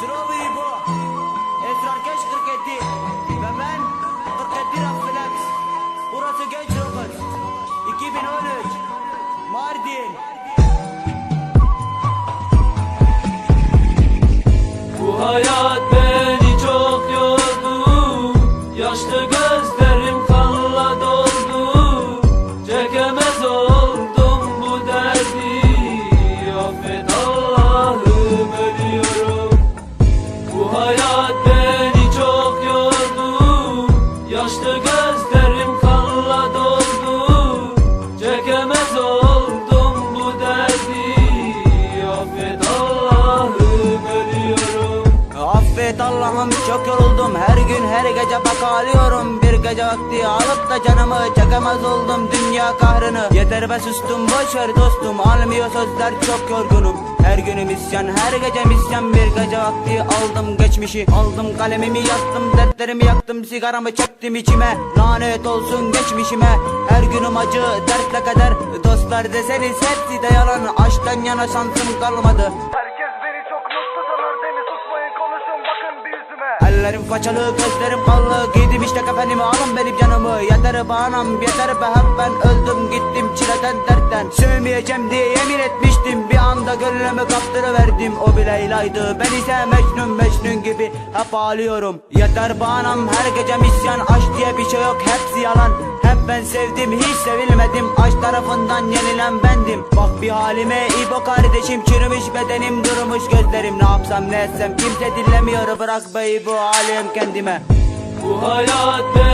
Sırovi bu. Gözlerim kanla Affet Allah'ım çok yoruldum. Her gün her gece bak ağlıyorum. Bir gece vakti alıp da canımı Çekemez oldum. Dünya kahrını Yeter be sustum. Boş ver dostum Almıyor sözler. Çok yorgunum. Her günüm isyan her gece misyan. Bir gece vakti aldım geçmişi. Aldım kalemimi yaktım dertlerimi yaktım. Sigaramı çektim içime. Lanet olsun geçmişime. Her günüm acı dertle kader. Dostlar deseniz hepsi de yalan. Aşktan yana şansım kalmadı yüzüme Ellerim façalı gözlerim kallı Giydim işte kefenimi alın benim canımı Yeter be anam yeter be hep ben öldüm. Gittim çileden dertten. Sövmeyeceğim diye yemin etmiştim. Bir anda gönlümü kaptırıverdim. O bir Leyla'ydı. Ben ise Mecnun Mecnun gibi hep ağlıyorum. Yeter be anam her gece misyan Aşk diye bir şey yok hepsi yalan ben sevdim hiç sevilmedim. Aşk tarafından yenilen bendim. Bak bir halime İbo kardeşim Çürümüş bedenim durmuş gözlerim. Ne yapsam ne etsem kimse dinlemiyor. Bırak bey bu halim kendime. Bu hayat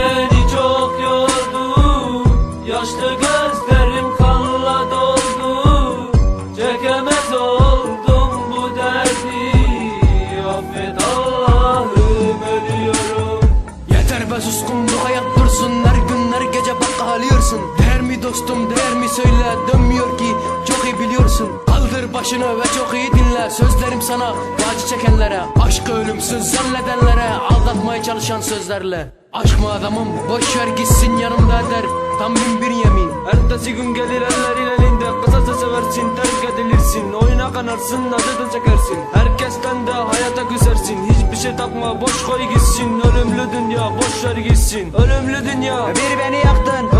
dostum değer mi söyle Dönmüyor ki. Çok iyi biliyorsun Kaldır başını ve çok iyi dinle. Sözlerim sana acı çekenlere Aşkı ölümsüz zannedenlere Aldatmaya çalışan sözlerle. Aşk mı adamım boş ver gitsin yanımda der Tam bin bir yemin. Ertesi gün gelir ellerin elinde Kısasa seversin terk edilirsin. Oyuna kanarsın acı da çekersin. Herkesten de hayata küsersin. Hiçbir şey takma boş koy gitsin. Ölümlü dünya boş ver gitsin. Ölümlü dünya. Bir beni yaktın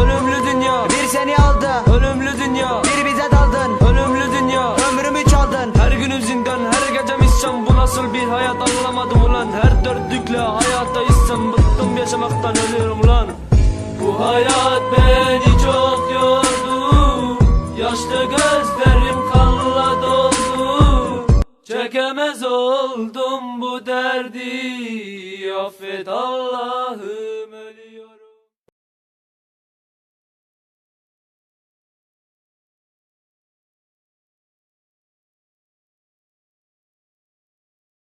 dünya. Bir seni aldı. Ölümlü dünya. Bir bize daldın. Ölümlü dünya. Ömrümü çaldın. Her günüm zindan her gece misyan Bu nasıl bir hayat anlamadım ulan. Her dörtlükle hayata isyan. Bıktım yaşamaktan ölüyorum lan Bu hayat beni çok yordu. Yaşlı gözlerim kanla doldu. Çekemez oldum bu derdi. Affet Allah'ım